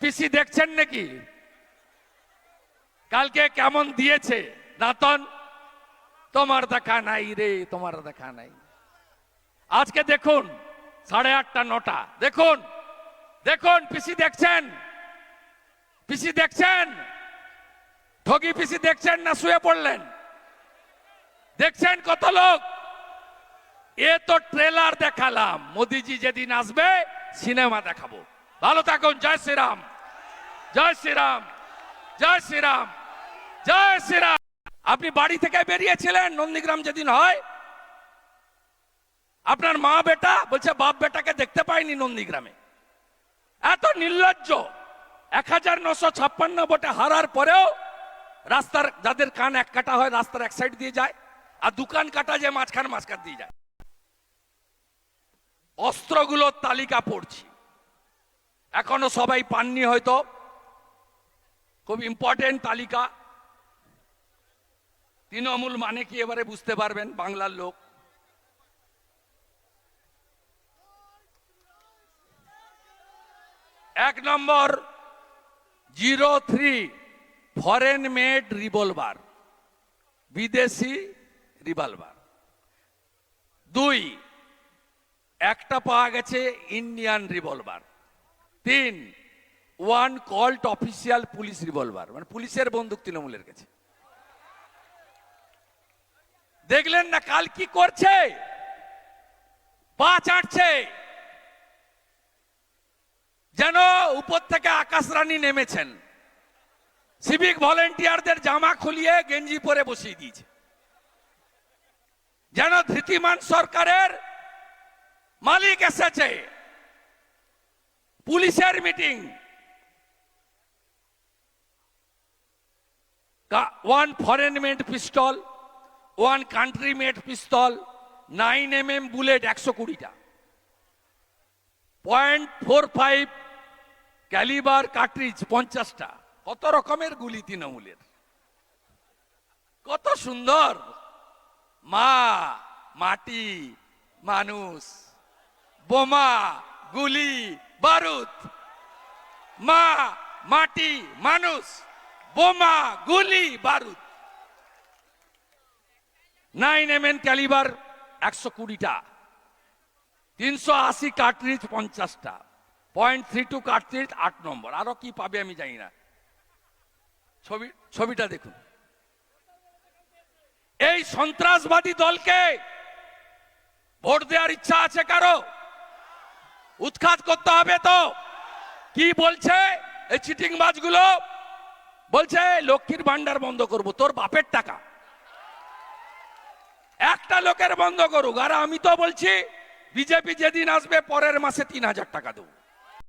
পিসি দেখছেন নাকি? কালকে কেমন দিয়েছে? নাতন, তোমার দেখা নাই রে, তোমার দেখা নাই। আজকে দেখুন, সাড়ে আটটা, নটা। দেখুন দেখুন, পিসি দেখছেন? পিসি দেখছেন? ঠগি পিসি দেখছেন না শুয়ে পড়লেন? দেখছেন কত লোক? এ তো ট্রেলার দেখালাম। মোদিজি যেদিন আসবে, সিনেমা দেখাবো। ভালো থাকুন, জয় শ্রীরাম। জয় শ্রীরাম জয় শ্রীরাম জয় শ্রীরাম। আপনি বাড়ি থেকে বেরিয়েছিলেন, নন্দীগ্রাম যেদিন হয়? আপনার মা বেটা বলছে, বাপ বেটাকে দেখতে পাইনি নন্দীগ্রামে। এত নির্লজ্জ, এক হাজার নশো ছাপ্পান্ন ভোটে হারার পরেও রাস্তার, যাদের কান এক কাটা হয়, রাস্তার এক সাইড দিয়ে যায়, আর দোকান কাটা যে মাঝখান মাঝখান দিয়ে যায়। অস্ত্রগুলোর তালিকা পড়ছি। এখনও সবাই পাননি হয়তো। খুব ইম্পর্টেন্ট তালিকা। তৃণমূল মানে কি এবারে বুঝতে পারবেন বাংলার লোক। এক নম্বর, zero three foreign made revolver বিদেশি রিভলভার দুই, একটা পাওয়া গেছে ইন্ডিয়ান রিভলভার তিন one Colt official police revolver মানে পুলিশের বন্দুক তৃণমূলের কাছে। দেখলেন না কাল কি করছে? পা চাটছে। যেন উপর থেকে আকাশ রানী নেমেছেন। সিভিক ভলেন্টিয়ারদের জামা খুলিয়ে গেঞ্জি পরে বসিয়ে দিয়েছে। যেন ধৃতিমান সরকারের মালিক এসেছে। পুলিশের meeting foreign made pistol one country made pistol nine M M bullet একশো কুড়িটা। Point four five calibre cartridge পঞ্চাশটা। কত রকমের গুলি তৃণমূলের? কত সুন্দর। মা, মাটি, মানুষ, বোমা, গুলি, বারুদ। মা, মাটি, মানুষ। বোমা, গুলি, বারুদ। নাইন এম এন ক্যালিবার একশো কুড়িটা। তিনশো আশি কার্ট্রিজ পঞ্চাশটা। পয়েন্ট থ্রি টু কার্ট্রিজ আট নম্বর। আরও কি পাবে আমি জানি না। ছবি, ছবিটা দেখুন। এই সন্ত্রাসবাদী দলকে ভোট দেওয়ার ইচ্ছা আছে কারও? উৎখাত করতে হবে তো। কি বলছে এই চিটিং বাজগুলো বলছে লক্ষ্মীর ভান্ডার বন্ধ করব, তোর বাপের টাকা। একটা লোকের বন্ধ করুক, আর আমি তো বলছি, বিজেপি যেদিন আসবে, পরের মাসে তিন হাজার টাকা দেবো।